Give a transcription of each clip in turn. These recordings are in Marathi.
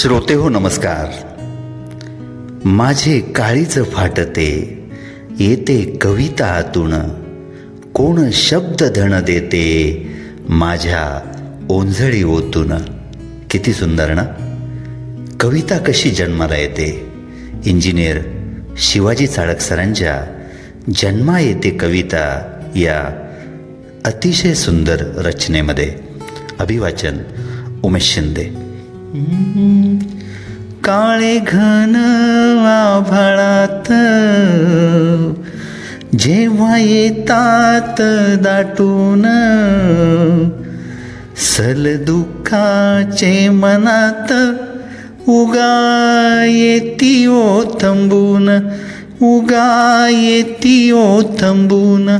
श्रोते हो नमस्कार. माझे काळीच फाटते येते कविता आतून. कोण शब्द धन देते माझ्या ओंझळी ओतून किती सुंदर ना? कविता कशी जन्माला येते? इंजिनियर शिवाजी चाळक सरांच्या जन्मा येते कविता या अतिशय सुंदर रचनेमध्ये. अभिवाचन उमेश शिंदे. काळे घन आभाळात जेव्हा येतात दाटून सल दुःखाचे मनात उगा येती ओ थंबून उगा येती ओ थंबून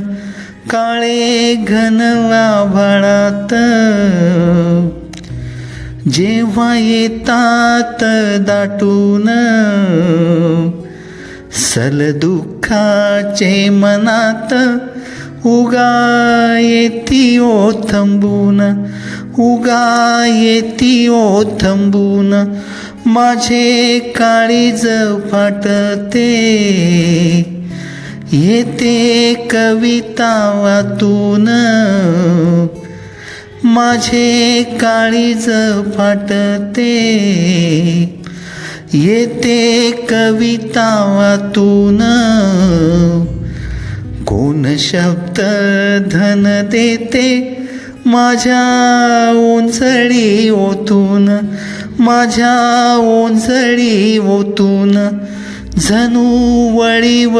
काळे घन आभाळात जेव्हा येतात दाटून सल दुःखाचे मनात उगा येती ओ थंबून उगा येती ओ थंबून. माझे काळीज फाटते येते कविता वातून माझे काळीज फाटते. येते कविता वातून. कोण शब्द धन देते? माझ्या ओंजळी ओतून. माझ्या ओंजळी ओतून. जणू वळीव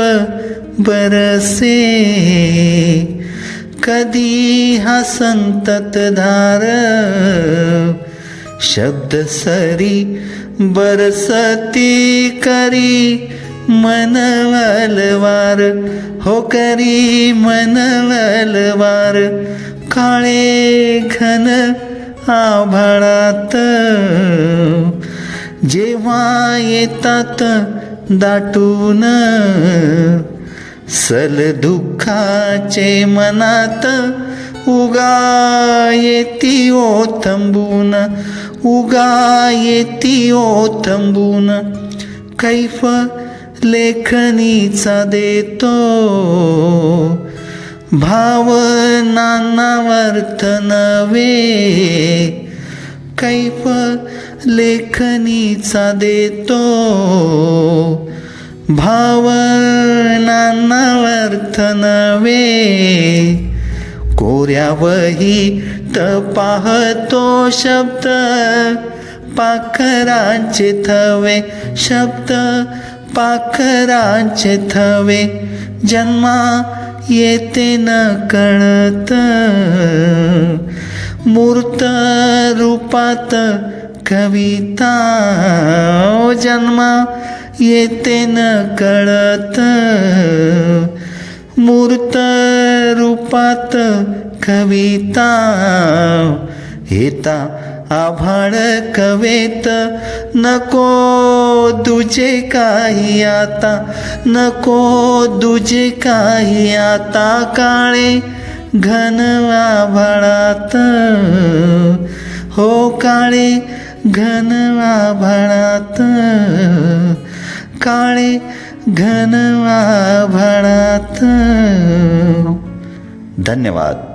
बरसे. कधी हा संतत धार? शब्द सरी बरसती करी मनवलवार हो करी मनवलवार काळे घन आभाळात. जेव्हा येतात दाटून सल दुःखाचे मनात उगा येती ओ थंबून उगा येती ओ थंबून कैफ लेखनीचा देतो भावनांनावर्थ नवे कैफ लेखनीचा देतो भावनांनावर्थ नवे कोऱ्या वहीत पाहतो शब्द पाखरांचे थवे शब्द पाखरांचे थवे जन्मा येते न कळत. मूर्त रूपात कविता जन्मा येते न कळत. मूर्त रूपात कविता येता आभाळ कवेत. नको दुजे काही आता नको दुजे काही आता काळे घन आभाळात. हो काळे घन आभाळात. काळे घन आभाळात धन्यवाद.